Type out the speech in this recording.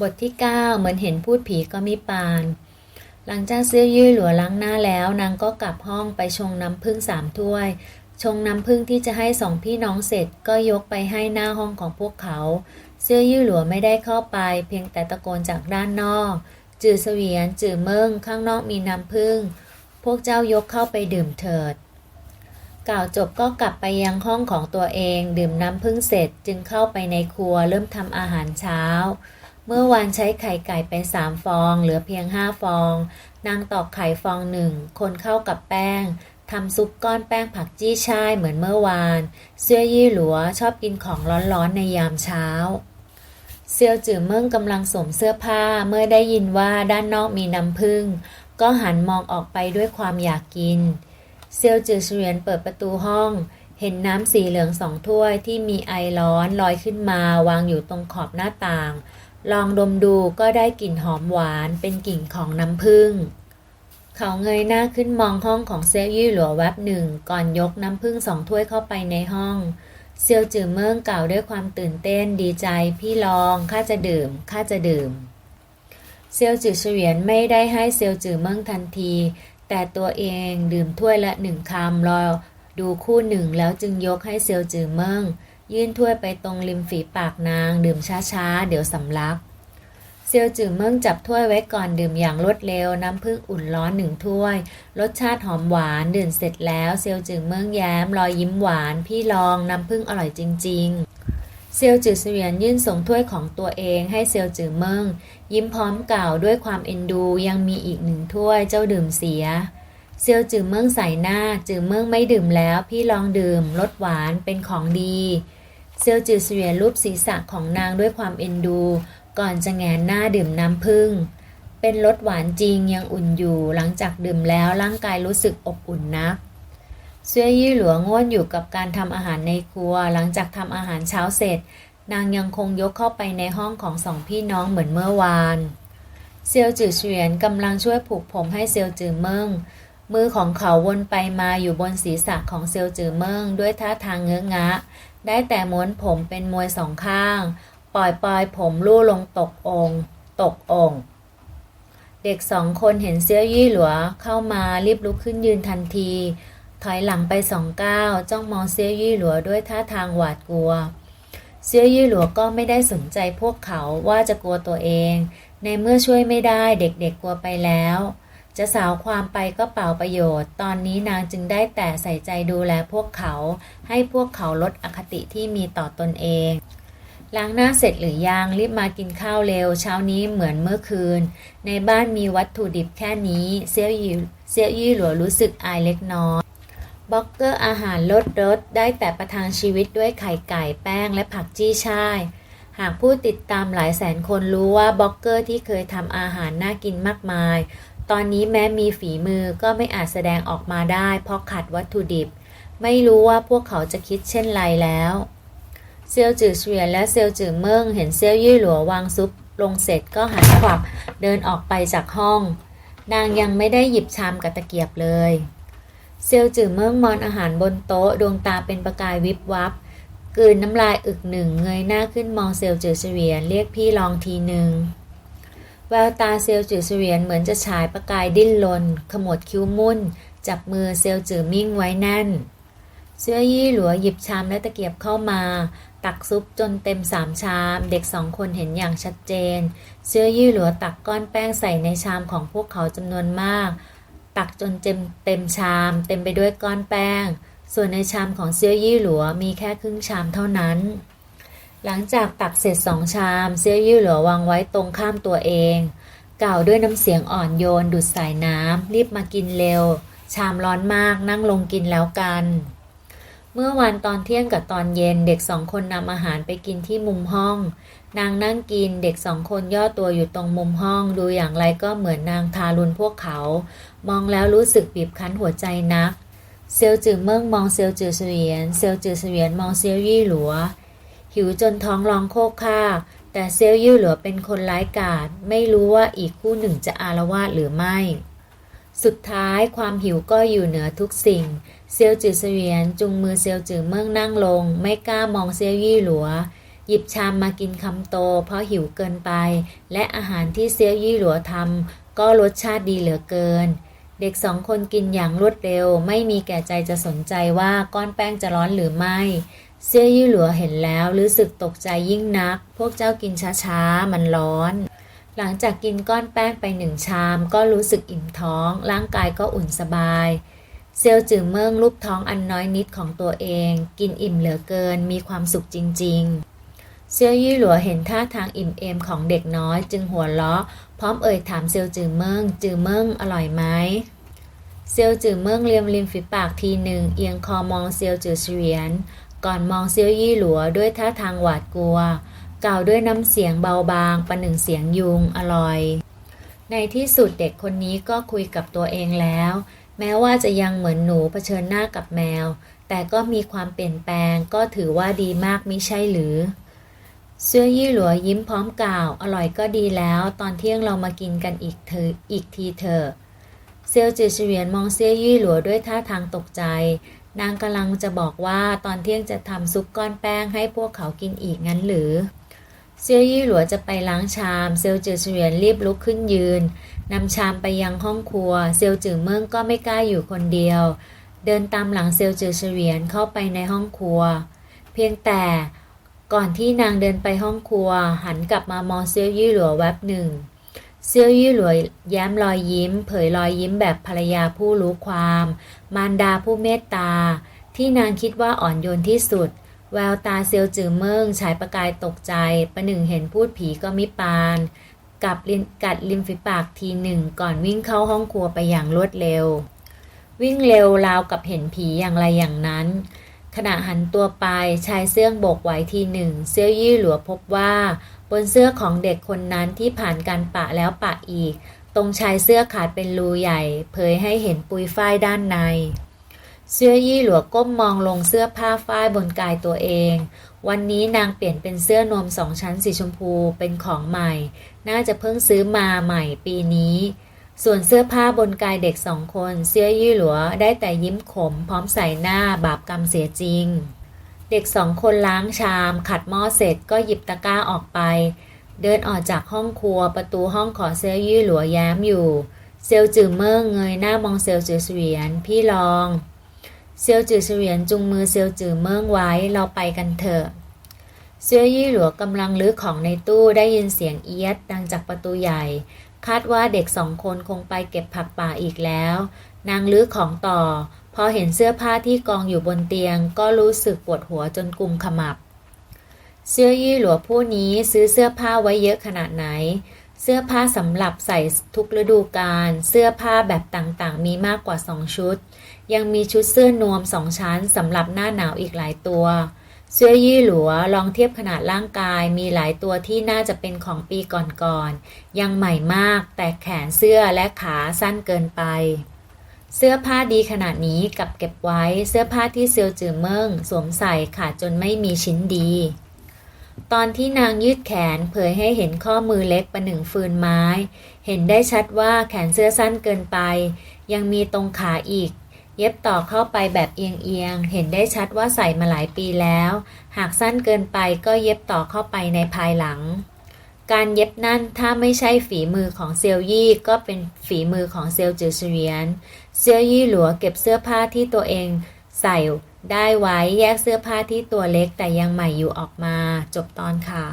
บทที่ 9 เหมือนเห็นพูดผีก็มีปาน หลังจากเสื้อยืดหลัวล้างหน้าแล้ว นางก็กลับห้องไปชงน้ำผึ้งสามถ้วย ชงน้ำผึ้งที่จะให้สองพี่น้องเสร็จก็ยกไปให้หน้าห้องของพวกเขา เสื้อยืดหลัวไม่ได้เข้าไป เพียงแต่ตะโกนจากด้านนอก จือเสวียนจือเมิงข้างนอกมีน้ำผึ้งพวกเจ้ายกเข้าไปดื่มเถิด กล่าวจบก็กลับไปยังห้องของตัวเอง ดื่มน้ำผึ้งเสร็จจึงเข้าไปในครัวเริ่มทำอาหารเช้า เมื่อวานใช้ไข่ไก่ไปสามฟอง เหลือเพียงห้าฟอง นางตอกไข่ฟองหนึ่ง คนเข้ากับแป้งทำซุปก้อนแป้งผักจี้ช่ายเหมือนเมื่อวาน เสื้อยี่หลัวชอบกินของร้อนๆในยามเช้า เซียวจือเมิ่งกำลังสวมเสื้อผ้าเมื่อได้ยินว่าด้านนอกมีน้ำผึ้งก็หันมองออกไปด้วยความอยากกิน เซียวจือเฉวียนเปิดประตูห้อง เห็นน้ำสีเหลืองสองถ้วยที่มีไอร้อนลอยขึ้นมาวางอยู่ตรงขอบหน้าต่าง ลองดมดูก็ได้กลิ่นหอมหวานเป็นกลิ่นของน้ำผึ้ง เขาเงยหน้าขึ้นมองห้องของเซียวยี่หลัวแวบหนึ่ง ก่อนยกน้ำผึ้งสองถ้วยเข้าไปในห้อง เซียวจือเมิ่งกล่าวด้วยความตื่นเต้นดีใจ พี่ลองข้าจะดื่มข้าจะดื่ม เซียวจือเฉวียนไม่ได้ให้เซียวจือเมิ่งทันที แต่ตัวเองดื่มถ้วยละหนึ่งคำรอดูคู่หนึ่งแล้วจึงยกให้เซียวจือเมิ่ง ยื่นถ้วยไปตรงริมฝีปากนาง ดื่มช้าๆ เดี๋ยวสำลัก เซียวจือเมิ่งจับถ้วยไว้ก่อนดื่มอย่างรวดเร็ว น้ำผึ้งอุ่นร้อนหนึ่งถ้วย รสชาติหอมหวานดื่มเสร็จแล้ว เซียวจือเมิ่งแย้มรอยยิ้มหวาน พี่ลองน้ำผึ้งอร่อยจริง ๆเซียวจือเสวียนยื่นส่งถ้วยของตัวเองให้เซียวจือเมิ่งยิ้มพร้อมกล่าวด้วยความเอ็นดูยังมีอีกหนึ่งถ้วยเจ้าดื่มเสีย เซียวจือเมิ่งใส่หน้าจือเมิ่งไม่ดื่มแล้ว พี่ลองดื่มรสหวานเป็นของดีเซียวจือเสวียนรูปศีรษะของนางด้วยความเอ็นดู ก่อนจะแงนหน้าดื่มน้ำผึ้งเป็นรสหวานจริงยังอุ่นอยู่หลังจากดื่มแล้วร่างกายรู้สึกอบอุ่นนักเสื้อยี่หลัวง่วนอยู่กับการทำอาหารในครัว หลังจากทำอาหารเช้าเสร็จ นางยังคงยกเข้าไปในห้องของสองพี่น้องเหมือนเมื่อวานเซียวจือเฉวียนกำลังช่วยผูกผมให้เซียวจือเมิง มือของเขาวนไปมาอยู่บนศีรษะของเซียวจือเมิงด้วยท่าทางเงื้องะ ได้แต่ม้วนผมเป็นมวยสองข้าง ปล่อยปลายผมลู่ลงตกองตกองเด็กสองคนเห็นเซี่ยวยี่หลัวเข้ามารีบลุกขึ้นยืนทันที ถอยหลังไปสองก้าวจ้องมองเซี่ยวยี่หลัวด้วยท่าทางหวาดกลัว เซี่ยวยี่หลัวก็ไม่ได้สนใจพวกเขาว่าจะกลัวตัวเอง ในเมื่อช่วยไม่ได้เด็กๆกลัวไปแล้ว จะสาวความไปก็เปล่าประโยชน์ ตอนนี้นางจึงได้แต่ใส่ใจดูแลพวกเขา ให้พวกเขาลดอคติที่มีต่อตนเอง ล้างหน้าเสร็จหรือยัง รีบมากินข้าวเร็ว เช้านี้เหมือนเมื่อคืน ในบ้านมีวัตถุดิบแค่นี้ เซียวยี่เซียวยี่หลัวรู้สึกอายเล็กน้อยบล็อกเกอร์อาหารลดรสได้แต่ประทังชีวิตด้วยไข่ไก่แป้งและผักจี้ช่ายหากผู้ติดตามหลายแสนคนรู้ว่าบล็อกเกอร์ที่เคยทำอาหารน่ากินมากมาย ตอนนี้แม้มีฝีมือก็ไม่อาจแสดงออกมาได้ เพราะขาดวัตถุดิบ ไม่รู้ว่าพวกเขาจะคิดเช่นไรแล้วเซียวจือเฉวียนและเซียวจือเมิงเห็นเซียวยี่หลัววางซุปลงเสร็จก็หันขวับเดินออกไปจากห้อง นางยังไม่ได้หยิบชามกับตะเกียบเลยเซียวจือเมิงมอนอาหารบนโต๊ะดวงตาเป็นประกายวิบวับกืนน้ำลายอึกหนึ่งเงยหน้าขึ้นมองเซียวจือเฉวียนเรียกพี่ลองทีหนึ่ง แววตาเซลจือเสวียนเหมือนจะฉายประกายดิ้นรนขมวดคิ้วมุ่น จับมือเซลจือมิ่งไว้แน่น เสื้อยี่หลัวหยิบชามและตะเกียบเข้ามา ตักซุปจนเต็มสามชาม เด็กสองคนเห็นอย่างชัดเจน เสื้อยี่หลัวตักก้อนแป้งใส่ในชามของพวกเขาจำนวนมาก ตักจนเต็มเต็มชาม เต็มไปด้วยก้อนแป้ง ส่วนในชามของเซี่ยวยี่หลัวมีแค่ครึ่งชามเท่านั้น หลังจากตักเสร็จสองชามเซี่ยวยี่หลัววางไว้ตรงข้ามตัวเอง กล่าวด้วยน้ำเสียงอ่อนโยนดุดสายน้ำรีบมากินเร็ว ชามร้อนมากนั่งลงกินแล้วกัน เมื่อวันตอนเที่ยงกับตอนเย็นเด็กสองคนนำอาหารไปกินที่มุมห้อง นางนั่งกินเด็กสองคนย่อตัวอยู่ตรงมุมห้อง ดูอย่างไรก็เหมือนนางทารุณพวกเขา มองแล้วรู้สึกบีบคั้นหัวใจนัก เซียวจือเมิ่งมองเซียวจือเสวียน เซียวจือเสวียนมองเซียวยี่หลัว หิวจนท้องร้องโคกคากแต่เซียวยี่หลัวเป็นคนร้ายกาจไม่รู้ว่าอีกคู่หนึ่งจะอารวาสหรือไม่ สุดท้ายความหิวก็อยู่เหนือทุกสิ่ง เซียวจือเสวียนจุงมือเซียวจือเมิ่งนั่งลง ไม่กล้ามองเซียวยี่หลัว หยิบชามมากินคำโต เพราะหิวเกินไป และอาหารที่เซียวยี่หลัวทำก็รสชาติดีเหลือเกิน เด็กสองคนกินอย่างรวดเร็ว ไม่มีแก่ใจจะสนใจว่าก้อนแป้งจะร้อนหรือไม่ เซี่ยยี่หลัวเห็นแล้วรู้สึกตกใจยิ่งนัก พวกเจ้ากินช้าๆ มันร้อน หลังจากกินก้อนแป้งไปหนึ่งชาม ก็รู้สึกอิ่มท้อง ร่างกายก็อุ่นสบาย เซียวจือเมิงรูปท้องอันน้อยนิดของตัวเอง กินอิ่มเหลือเกิน มีความสุขจริง ๆ เซียวยี่หลัวเห็นท่าทางอิ่มเอมของเด็กน้อยจึงหัวเราะ พร้อมเอ่ยถามเซียวจือเมิงจือเมิงอร่อยไหมเซียวจือเมิงเลียมริมฝีปากทีหนึ่งเอียงคอมองเซียวจือเฉียน ก่อนมองเซียวยี่หลัวด้วยท่าทางหวาดกลัว กล่าวด้วยน้ำเสียงเบาบางประหนึ่งเสียงยุงอร่อย ในที่สุดเด็กคนนี้ก็คุยกับตัวเองแล้ว แม้ว่าจะยังเหมือนหนูเผชิญหน้ากับแมว แต่ก็มีความเปลี่ยนแปลงก็ถือว่าดีมากมิใช่หรือเสื้อยี่หลัวยิ้มพร้อมกล่าว อร่อยก็ดีแล้ว ตอนเที่ยงเรามากินกันอีกเธออีกทีเถอะเซียวจือเฉวียนมองเซี่ยยี่หลัวด้วยท่าทางตกใจ นางกำลังจะบอกว่าตอนเที่ยงจะทำซุปก้อนแป้งให้พวกเขากินอีกงั้นหรือ เซียวยี่หลัวจะไปล้างชาม เซียวจือเฉวียนรีบลุกขึ้นยืนนำชามไปยังห้องครัว เซียวจือเมิงก็ไม่กล้าอยู่คนเดียว เดินตามหลังเซียวจือเฉวียนเข้าไปในห้องครัว เพียงแต่ก่อนที่นางเดินไปห้องครัว หันกลับมามองเซียวยี่หลัวแวบหนึ่ง เซียวยี่หลัวแย้มรอยยิ้ม เผยรอยยิ้มแบบภรรยาผู้รู้ความ มารดาผู้เมตตา ที่นางคิดว่าอ่อนโยนที่สุด แววตาเซียวจือเมิงฉายประกายตกใจ ประหนึ่งเห็นพูดผีก็มิปานกับลินกัดริมฝีปากทีหนึ่ง ก่อนวิ่งเข้าห้องครัวไปอย่างรวดเร็ว วิ่งเร็วราวกับเห็นผีอย่างไรอย่างนั้น ขณะหันตัวไปชายเสื้องโบกไหวทีหนึ่งเซี่ยวยี่หลัวพบว่า บนเสื้อของเด็กคนนั้นที่ผ่านการปะแล้วปะอีก ตรงชายเสื้อขาดเป็นรูใหญ่ เผยให้เห็นปุยฝ้ายด้านใน เสื้อยี่หลัวก้มมองลงเสื้อผ้าฝ้ายบนกายตัวเอง วันนี้นางเปลี่ยนเป็นเสื้อนวมสองชั้นสีชมพูเป็นของใหม่ น่าจะเพิ่งซื้อมาใหม่ปีนี้ ส่วนเสื้อผ้าบนกายเด็กสองคน เสื้อยี่หลัวได้แต่ยิ้มขม พร้อมใส่หน้าบาปกรรมเสียจริง เด็กสองคนล้างชาม ขัดหม้อเสร็จก็หยิบตะกร้าออกไป เดินออกจากห้องครัวประตูห้องขอเซลยี่หลัวแย้มอยู่ เซลจือเมิ่งเงยหน้ามองเซลจือเสวียนพี่ลอง เซลจือเสวียนจุงมือเซลจือเมิ่งไว้เราไปกันเถอะเซียวยี่หลัวกำลังลื้อของในตู้ได้ยินเสียงเอียดดังจากประตูใหญ่ คาดว่าเด็กสองคนคงไปเก็บผักป่าอีกแล้ว นางลื้อของต่อ พอเห็นเสื้อผ้าที่กองอยู่บนเตียง ก็รู้สึกปวดหัวจนกุมขมับ เสื้อยี่หลัวผู้นี้ซื้อเสื้อผ้าไว้เยอะขนาดไหน เสื้อผ้าสำหรับใส่ทุกฤดูกาลเสื้อผ้าแบบต่างๆ มีมากกว่าสองชุด ยังมีชุดเสื้อนวมสองชั้นสำหรับหน้าหนาวอีกหลายตัว เสื้อยี่หลัวลองเทียบขนาดร่างกายมีหลายตัวที่น่าจะเป็นของปีก่อนๆยังใหม่มากแต่แขนเสื้อและขาสั้นเกินไป เสื้อผ้าดีขนาดนี้กลับเก็บไว้เสื้อผ้าที่เซียวจือเมิงสวมใส่ขาดจนไม่มีชิ้นดี ตอนที่นางยืดแขนเผยให้เห็นข้อมือเล็กประหนึ่งฟืนไม้ เห็นได้ชัดว่าแขนเสื้อสั้นเกินไป ยังมีตรงขาอีก เย็บต่อเข้าไปแบบเอียงๆ เห็นได้ชัดว่าใส่มาหลายปีแล้ว หากสั้นเกินไปก็เย็บต่อเข้าไปในภายหลัง การเย็บนั่นถ้าไม่ใช่ฝีมือของเซียวยี่ก็เป็นฝีมือของเซียวจือเฉียน เซียวยี่หลัวเก็บเสื้อผ้าที่ตัวเองใส่ได้ไว้แยกเสื้อผ้าที่ตัวเล็กแต่ยังใหม่อยู่ออกมา จบตอนค่ะ